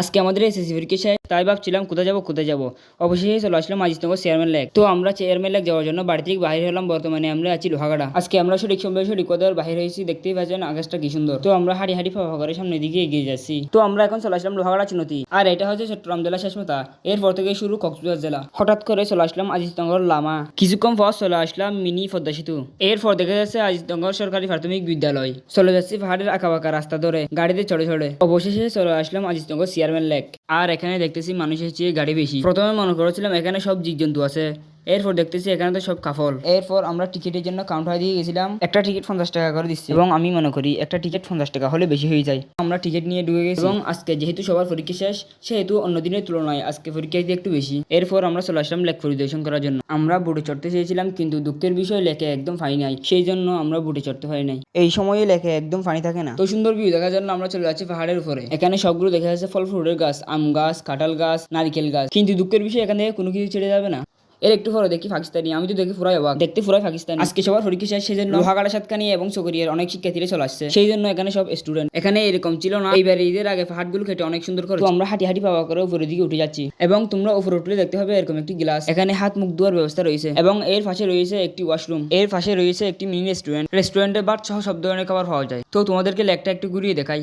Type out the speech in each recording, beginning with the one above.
আজকে আমাদের এসএসসি পরীক্ষা শেষ, তাই ভাবছিলাম কোথায় যাব কোথায় যাব। অবশেষে চলে আসলাম আজিজনগর চেয়ারম্যান লেক তো আমরা চেয়ারম্যান লেক যাওয়ার জন্য বাড়ি থেকে বাইরে হলাম, বর্তমানে আমরা আছি লোহাগাড়া। আজকে আমরা সঠিক সময় সঠিক কথার বাইরে হয়েছি, দেখতেই পাচ্ছেন আকাশটা কি সুন্দর। তো আমরা হাঁটি হাঁটি ফাফা করে সামনের দিকে এগিয়ে যাচ্ছি। তো আমরা এখন চলে আসলাম লোহাগাড়া চুনতি। আর এটা হচ্ছে চট্টগ্রাম জেলা শেষমতা এরপর থেকে শুরু কক্সবাজার জেলা। হঠাৎ করে চলে আসলাম আজিজনগর লামা। কিছুক্ষণ পর চলে আসলাম মিনি পদ্মা সেতু। এরপর দেখা যাচ্ছে আজিজনগর সরকারি প্রাথমিক বিদ্যালয়। চলে যাচ্ছি পাহাড়ের আঁকা রাস্তা ধরে, গাড়িতে চড়ে চড়ে। অবশেষে চলে আসলাম আজিজনগর চেয়ারম্যান লেক। আর এখানে দেখতেছি মানুষের চেয়ে গাড়ি বেশি। প্রথমে মনে করেছিলাম এখানে সব জীবজন্তু আছে। এরপর দেখতেছি এখানে তো সব কাফল। এরপর আমরা টিকিটের জন্য কাউন্টার দিয়ে গেছিলাম। একটা টিকিট পঞ্চাশ টাকা করে দিচ্ছি। এবং আমি মনে করি একটা টিকিট পঞ্চাশ টাকা হলে বেশি হয়ে যায়। আমরা টিকিট নিয়ে ঢুকে গেছি। এবং আজকে যেহেতু সবার পরীক্ষা শেষ সেহেতু অন্য দিনের তুলনায় আজকে পরীক্ষা দিয়ে একটু বেশি। এরপর আমরা চলে আসলাম লেক পরিদর্শন করার জন্য। আমরা বুটে চড়তে চেয়েছিলাম কিন্তু দুঃখের বিষয় লেকে একদম ফানি নাই। সেই জন্য আমরা বুটে চড়তে পারি নাই। এই সময়ে লেকে একদম ফানি থাকে না। তো সুন্দর ভিউ দেখার জন্য আমরা চলে যাচ্ছি পাহাড়ের উপরে। এখানে সবগুলো দেখা যাচ্ছে ফল ফ্রুটের গাছ আম গাছ কাঁঠাল গাছ নারিকেল গাছ। কিন্তু দুঃখের বিষয় এখান থেকে কোনো কিছু ছেড়ে যাবে না। এর একটু পরে দেখি পাকিস্তানি আমি তো দেখি পুরাই অবাক। দেখতে পুরাই পাকিস্তানি। আজকে সবার পরীক্ষা শেষ সেই জন্য লোহাগাড়া সাতকানি এবং চকরিয়ার অনেক শিক্ষার্থীরা চলে আসছে। সেই জন্য এখানে সব স্টুডেন্ট এখানে এরকম ছিল না। এইবার ঈদের আগে পাহাড়গুলো খেটে অনেক সুন্দর করে আমরা হাঁটি হাঁটি পাওয়া করে উপরের দিকে উঠে যাচ্ছি। এবং তোমরা উপরে উঠলে দেখতে হবে এরকম একটি গ্লাস এখানে হাত মুখ ধোয়ার ব্যবস্থা রয়েছে। এবং এর পাশে রয়েছে একটি ওয়াশরুম এর পাশে রয়েছে একটি মিনি রেস্টুরেন্ট রেস্টুরেন্টে বাট সহ সব ধরনের খাবার পাওয়া যায়। তো তোমাদেরকে লেকটা একটু ঘুরিয়ে দেখাই।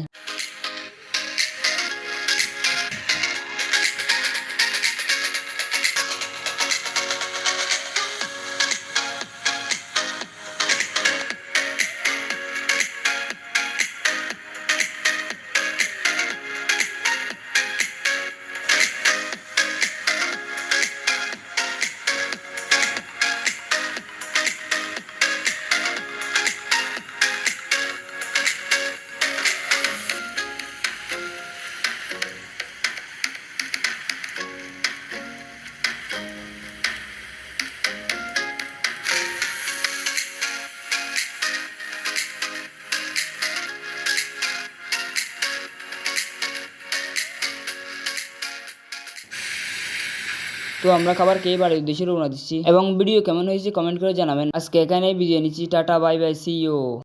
তো আমরা খাবার খেয়ে বাড়ির উদ্দেশ্যে রওনা দিচ্ছি। এবং ভিডিও কেমন হয়েছে কমেন্ট করে জানাবেন। আজকে এখানে বিরিয়ানি নিচ্ছি। Tata bye bye see you